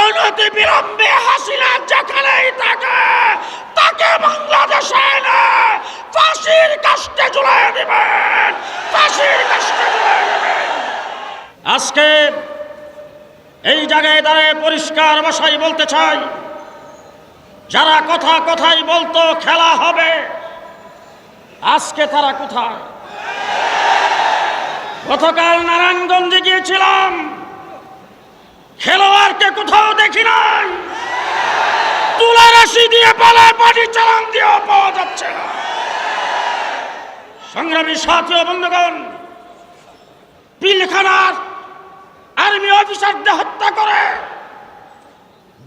অনতি বিলম্বে হাসিনা যেখানেই থাকে, তাকে বাংলাদেশে এনে ফাঁসির কাষ্টে ঝুলাই দেবেন। ফাঁসির দেবেন। আজকে এই জায়গায় দাঁড়িয়ে পরিষ্কার ভাষায় বলতে চাই, যারা কথা কথাই বলতো খেলা হবে, আজকে তারা কোথায়? গতকাল নারায়ণগঞ্জে গিয়েছিলাম খেলোয়াড়কে কোথাও দেখি নাই। তুলা রাশি দিয়ে পালায়, পাটি চালান দিয়েও পাওয়া যাচ্ছে না। সংগ্রামী সাথী বন্ধুগণ, পিলখানার আর্মি অফিসারদের হত্যা করে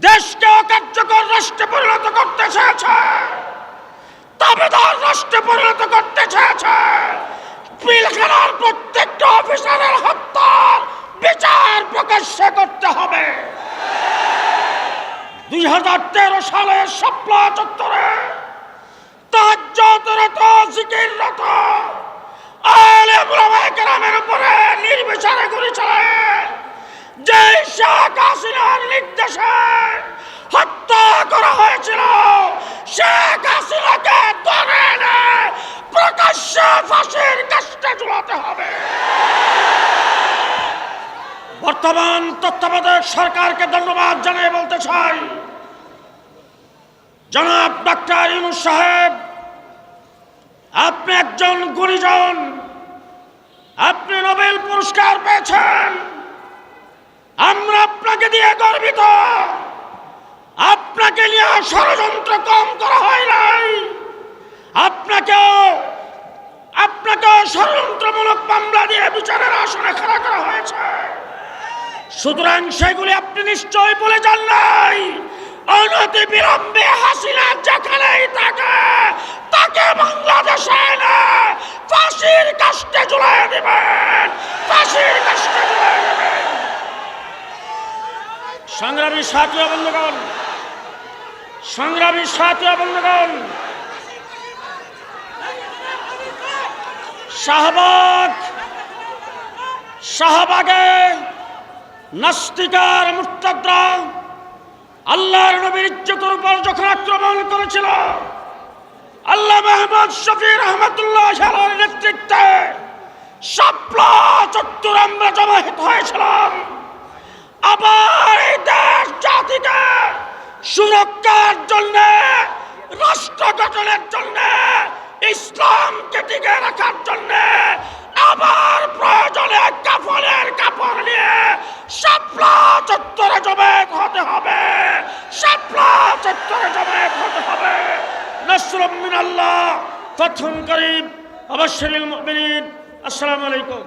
দেশকে অকার্যকর রাষ্ট্রে পরিণত করতে চেয়েছে। দাবিদার রাষ্ট্রে পরিণত করতে চেয়েছে। পিলখানার প্রত্যেকটা অফিসারের হত্যার বিচার প্রকাশ্যে করতে হবে। হাজার তেরো সালে শাপলা চত্বরে তাজ্জাতরত জিকিররত আলেম ওলামায়ে কেরামের উপরে নির্বিচারে গুলি যে শেখ হাসিনার নির্দেশে হত্যা করা হয়েছিল, শেখ হাসিনাকে ধরে এনে প্রকাশ্যে ফাঁসির কাষ্টে ঝুলাতে হবে। বর্তমান তত্ত্বাবধায়ক সরকারকে ধন্যবাদ জানিয়ে বলতে চাই জনাব ডাক্তার ইউনুস সাহেব, আপনি একজন গুণীজন, আপনি নোবেল পুরস্কার পেয়েছেন। আমরা আপনাকে দিয়ে গর্বিত। আপনাকে নিয়ে ষড়যন্ত্র কম করা হয় নাই। আপনাকেও আপনাকে ষড়যন্ত্রমূলক মামলা দিয়ে বিচারের আসনে খাড়া করা হয়েছে। সুতরাং সেগুলি আপনি নিশ্চয় বলে যান নাই। অনতি বিলম্বে হাসিনা যেখানেই থাকে, তাকে বাংলাদেশে এনে ফাঁসির কাষ্টে ঝুলাই দেবেন। ফাঁসির কাষ্টে ঝুলাই দেবেন। সংগ্রামী সাথী বন্ধুগণ, সংগ্রামী সাথী বন্ধুগণ, শাহবাগ, শাহবাগে নাস্তিকার মুর্তাদরা আল্লাহর নবীর ইজ্জতের উপর যখন আক্রমণ করেছিল, আল্লাহ মেহমদ শফি রহমতুল্লাহ সালার নেতৃত্বে সাপলা চত্বর আমরা জমাহিত হয়েছিলাম। আবার এই দেশ জাতিকে সুরক্ষার জন্য, রাষ্ট্র গঠনের জন্য, ইসলামকে টিকে রাখার জন্য আবার প্রয়োজনে কাপড়ের কাপড় নিয়ে শাপলা চত্বরে জমে হতে হবে। শাপলা চত্বরে জমে হতে হবে। নসরুম মিনাল্লাহ, প্রথম করিম অবশ্যই মুমিনিন। আসসালামু আলাইকুম।